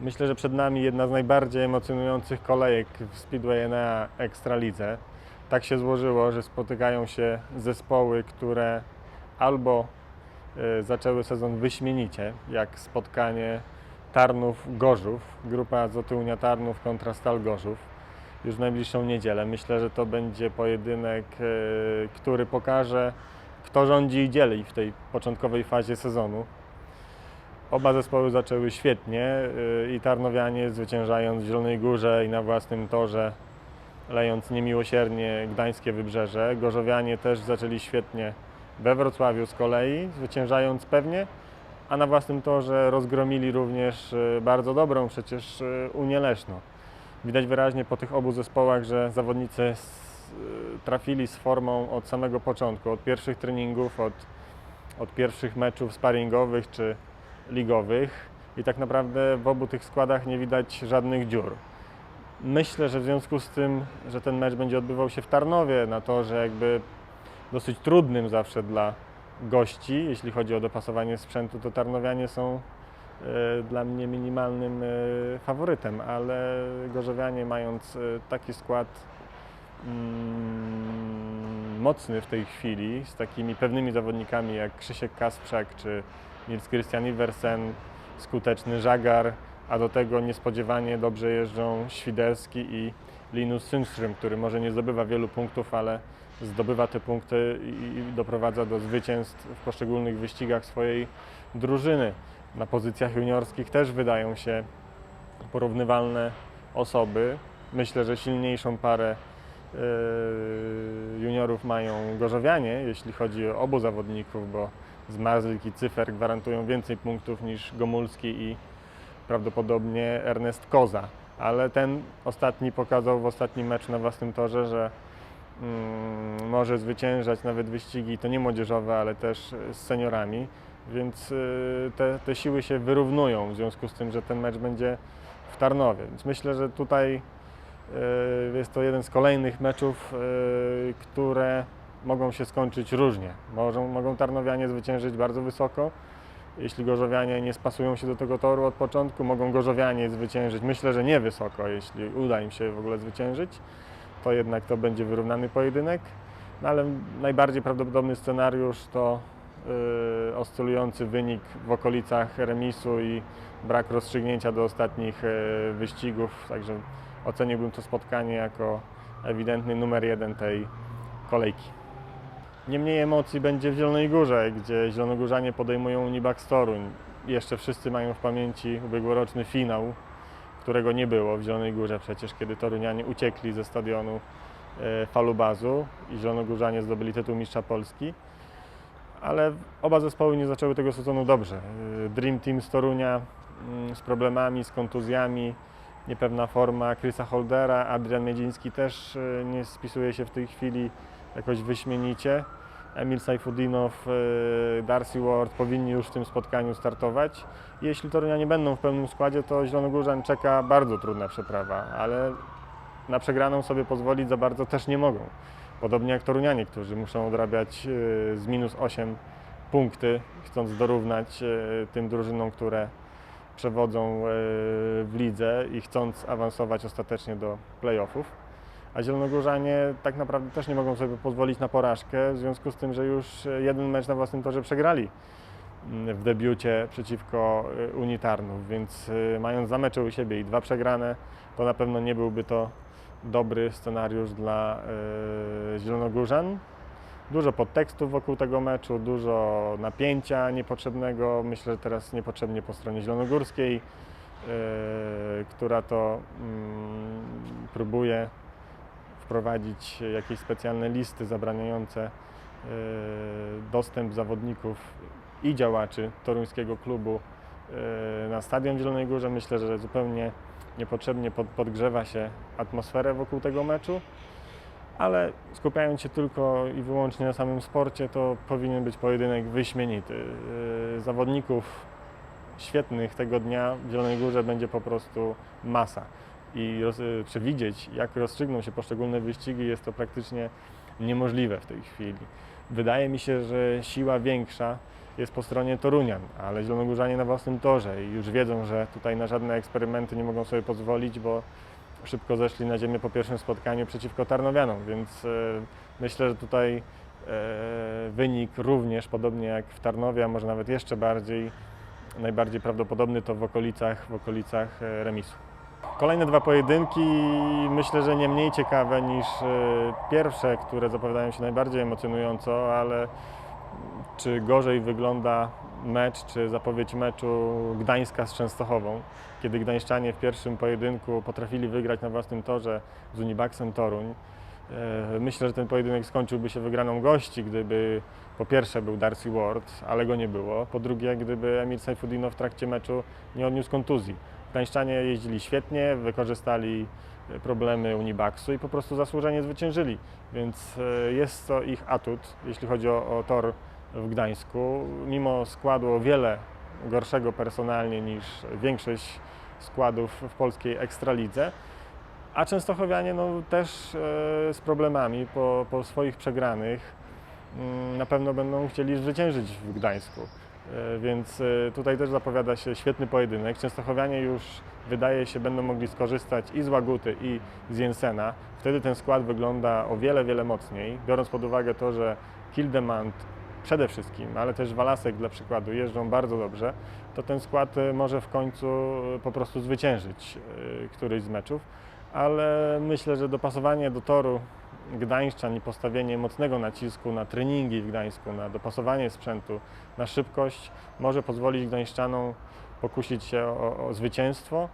Myślę, że przed nami jedna z najbardziej emocjonujących kolejek w Speedway Enea Ekstralidze. Tak się złożyło, że spotykają się zespoły, które albo e, zaczęły sezon wyśmienicie, jak spotkanie Tarnów-Gorzów, grupa Azoty Unia Tarnów kontra Stal Gorzów, już w najbliższą niedzielę. Myślę, że to będzie pojedynek, e, który pokaże, kto rządzi i dzieli w tej początkowej fazie sezonu. Oba zespoły zaczęły świetnie y, i Tarnowianie zwyciężając w Zielonej Górze i na własnym torze, lejąc niemiłosiernie gdańskie wybrzeże. Gorzowianie też zaczęli świetnie we Wrocławiu z kolei, zwyciężając pewnie, a na własnym torze rozgromili również y, bardzo dobrą przecież y, Unię Leszno. Widać wyraźnie po tych obu zespołach, że zawodnicy trafili z formą od samego początku, od pierwszych treningów, od, od pierwszych meczów sparingowych czy ligowych i tak naprawdę w obu tych składach nie widać żadnych dziur. Myślę, że w związku z tym, że ten mecz będzie odbywał się w Tarnowie, na torze jakby dosyć trudnym zawsze dla gości, jeśli chodzi o dopasowanie sprzętu, to Tarnowianie są e, dla mnie minimalnym e, faworytem, ale Gorzowianie mając e, taki skład mm, mocny w tej chwili, z takimi pewnymi zawodnikami jak Krzysiek Kasprzak czy Nils Christian Iversen, skuteczny Żagar, a do tego niespodziewanie dobrze jeżdżą Świderski i Linus Sundström, który może nie zdobywa wielu punktów, ale zdobywa te punkty i doprowadza do zwycięstw w poszczególnych wyścigach swojej drużyny. Na pozycjach juniorskich też wydają się porównywalne osoby. Myślę, że silniejszą parę e, juniorów mają Gorzowianie, jeśli chodzi o obu zawodników, bo Zmarzlik i Cyfer gwarantują więcej punktów niż Gomulski i prawdopodobnie Ernest Koza. Ale ten ostatni pokazał w ostatnim meczu na własnym torze, że mm, może zwyciężać nawet wyścigi, to nie młodzieżowe, ale też z seniorami, więc y, te, te siły się wyrównują w związku z tym, że ten mecz będzie w Tarnowie. Więc myślę, że tutaj y, jest to jeden z kolejnych meczów, y, które mogą się skończyć różnie. Mogą, mogą Tarnowianie zwyciężyć bardzo wysoko. Jeśli Gorzowianie nie spasują się do tego toru od początku, mogą Gorzowianie zwyciężyć. Myślę, że nie wysoko, jeśli uda im się w ogóle zwyciężyć. To jednak to będzie wyrównany pojedynek. No ale najbardziej prawdopodobny scenariusz to y, oscylujący wynik w okolicach remisu i brak rozstrzygnięcia do ostatnich y, wyścigów. Także oceniłbym to spotkanie jako ewidentny numer jeden tej kolejki. Nie mniej emocji będzie w Zielonej Górze, gdzie Zielonogórzanie podejmują Unibak z Toruń. Jeszcze wszyscy mają w pamięci ubiegłoroczny finał, którego nie było w Zielonej Górze przecież, kiedy Torunianie uciekli ze stadionu e, Falubazu i Zielonogórzanie zdobyli tytuł mistrza Polski. Ale oba zespoły nie zaczęły tego sezonu dobrze. E, Dream Team z Torunia mm, z problemami, z kontuzjami, niepewna forma Chrisa Holdera, Adrian Miedziński też e, nie spisuje się w tej chwili jakoś wyśmienicie. Emil Sajfudinow, e, Darcy Ward powinni już w tym spotkaniu startować. Jeśli Torunianie będą w pełnym składzie, to Zielonogórzan czeka bardzo trudna przeprawa, ale na przegraną sobie pozwolić za bardzo też nie mogą. Podobnie jak Torunianie, którzy muszą odrabiać e, z minus 8 punkty, chcąc dorównać e, tym drużynom, które przewodzą w lidze i chcąc awansować ostatecznie do playoffów. A Zielonogórzanie tak naprawdę też nie mogą sobie pozwolić na porażkę, w związku z tym, że już jeden mecz na własnym torze przegrali mm, w debiucie przeciwko y, Unii Tarnów, więc y, mając dwa mecze u siebie i dwa przegrane, to na pewno nie byłby to dobry scenariusz dla y, Zielonogórzan. Dużo podtekstów wokół tego meczu, dużo napięcia niepotrzebnego, myślę, że teraz niepotrzebnie po stronie zielonogórskiej, która to mm, próbuje wprowadzić jakieś specjalne listy zabraniające e, dostęp zawodników i działaczy toruńskiego klubu e, na stadion w Zielonej Górze. Myślę, że zupełnie niepotrzebnie pod, podgrzewa się atmosferę wokół tego meczu, ale skupiając się tylko i wyłącznie na samym sporcie, to powinien być pojedynek wyśmienity. E, Zawodników świetnych tego dnia w Zielonej Górze będzie po prostu masa i roz, przewidzieć, jak rozstrzygną się poszczególne wyścigi, jest to praktycznie niemożliwe w tej chwili. Wydaje mi się, że siła większa jest po stronie Torunian, ale Zielonogórzanie na własnym torze i już wiedzą, że tutaj na żadne eksperymenty nie mogą sobie pozwolić, bo szybko zeszli na ziemię po pierwszym spotkaniu przeciwko Tarnowianom, więc e, myślę, że tutaj e, wynik również, podobnie jak w Tarnowie, a może nawet jeszcze bardziej, najbardziej prawdopodobny to w okolicach, w okolicach e, remisu. Kolejne dwa pojedynki myślę, że nie mniej ciekawe niż e, pierwsze, które zapowiadają się najbardziej emocjonująco, ale czy gorzej wygląda mecz, czy zapowiedź meczu Gdańska z Częstochową, kiedy Gdańszczanie w pierwszym pojedynku potrafili wygrać na własnym torze z Unibaxem Toruń. E, Myślę, że ten pojedynek skończyłby się wygraną gości, gdyby po pierwsze był Darcy Ward, ale go nie było, po drugie gdyby Emil Saifuddinow w trakcie meczu nie odniósł kontuzji. Gdańszczanie jeździli świetnie, wykorzystali problemy Unibaxu i po prostu zasłużenie zwyciężyli, więc e, jest to ich atut, jeśli chodzi o, o tor w Gdańsku. Mimo składu o wiele gorszego personalnie niż większość składów w polskiej ekstralidze, a Częstochowianie no, też e, z problemami po, po swoich przegranych mm, na pewno będą chcieli zwyciężyć w Gdańsku. E, Więc e, tutaj też zapowiada się świetny pojedynek. Częstochowianie już wydaje się będą mogli skorzystać i z Łaguty i z Jensena. Wtedy ten skład wygląda o wiele, wiele mocniej, biorąc pod uwagę to, że Hildemand przede wszystkim, ale też Walasek dla przykładu jeżdżą bardzo dobrze, to ten skład e, może w końcu po prostu zwyciężyć któryś z meczów. Ale myślę, że dopasowanie do toru Gdańszczan i postawienie mocnego nacisku na treningi w Gdańsku, na dopasowanie sprzętu, na szybkość może pozwolić Gdańszczanom pokusić się o, o zwycięstwo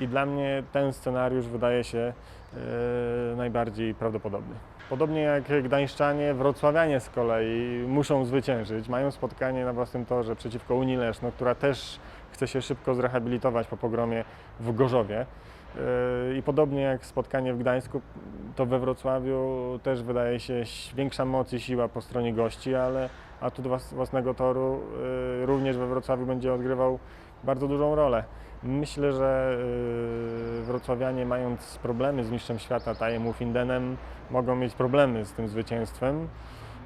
i dla mnie ten scenariusz wydaje się e, najbardziej prawdopodobny. Podobnie jak Gdańszczanie, wrocławianie z kolei muszą zwyciężyć. Mają spotkanie na własnym torze przeciwko Unii Leszno, która też chce się szybko zrehabilitować po pogromie w Gorzowie. Yy, I podobnie jak spotkanie w Gdańsku, to we Wrocławiu też wydaje się większa moc i siła po stronie gości, ale atut włas- własnego toru yy, również we Wrocławiu będzie odgrywał bardzo dużą rolę. Myślę, że yy, wrocławianie mając problemy z mistrzem świata Tajem Findenem mogą mieć problemy z tym zwycięstwem.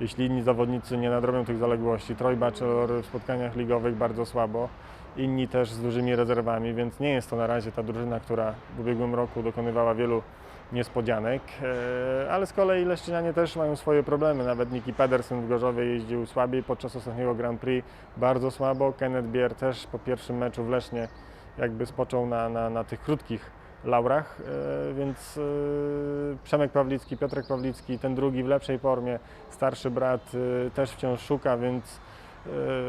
Jeśli inni zawodnicy nie nadrobią tych zaległości, Troy Bachelor w spotkaniach ligowych bardzo słabo, inni też z dużymi rezerwami, więc nie jest to na razie ta drużyna, która w ubiegłym roku dokonywała wielu niespodzianek, e, ale z kolei Leszczynianie też mają swoje problemy. Nawet Niki Pedersen w Gorzowie jeździł słabiej podczas ostatniego Grand Prix, bardzo słabo. Kenneth Bier też po pierwszym meczu w Lesznie jakby spoczął na, na, na tych krótkich laurach, e, więc e, Przemek Pawlicki, Piotrek Pawlicki, ten drugi w lepszej formie, starszy brat e, też wciąż szuka, więc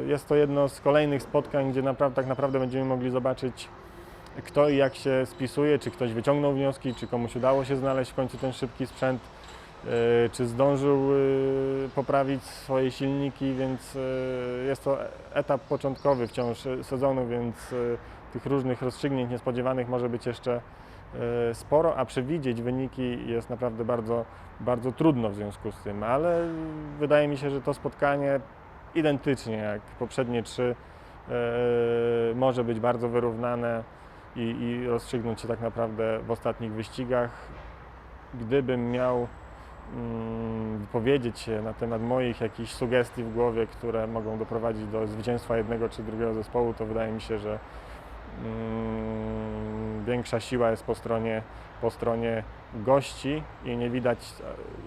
jest to jedno z kolejnych spotkań, gdzie naprawdę, tak naprawdę będziemy mogli zobaczyć kto i jak się spisuje, czy ktoś wyciągnął wnioski, czy komuś udało się znaleźć w końcu ten szybki sprzęt, czy zdążył poprawić swoje silniki, więc jest to etap początkowy wciąż sezonu, więc tych różnych rozstrzygnięć niespodziewanych może być jeszcze e, sporo, a przewidzieć wyniki jest naprawdę bardzo, bardzo trudno w związku z tym, ale wydaje mi się, że to spotkanie identycznie jak poprzednie trzy e, może być bardzo wyrównane i, i rozstrzygnąć się tak naprawdę w ostatnich wyścigach. Gdybym miał mm, powiedzieć się na temat moich jakichś sugestii w głowie, które mogą doprowadzić do zwycięstwa jednego czy drugiego zespołu, to wydaje mi się, że większa siła jest po stronie, po stronie gości i nie widać,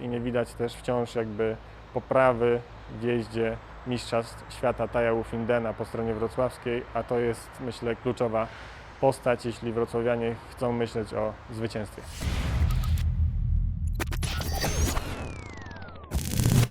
i nie widać też wciąż jakby poprawy w jeździe mistrzostw świata Taja Ufindena po stronie wrocławskiej, a to jest myślę kluczowa postać, jeśli wrocławianie chcą myśleć o zwycięstwie.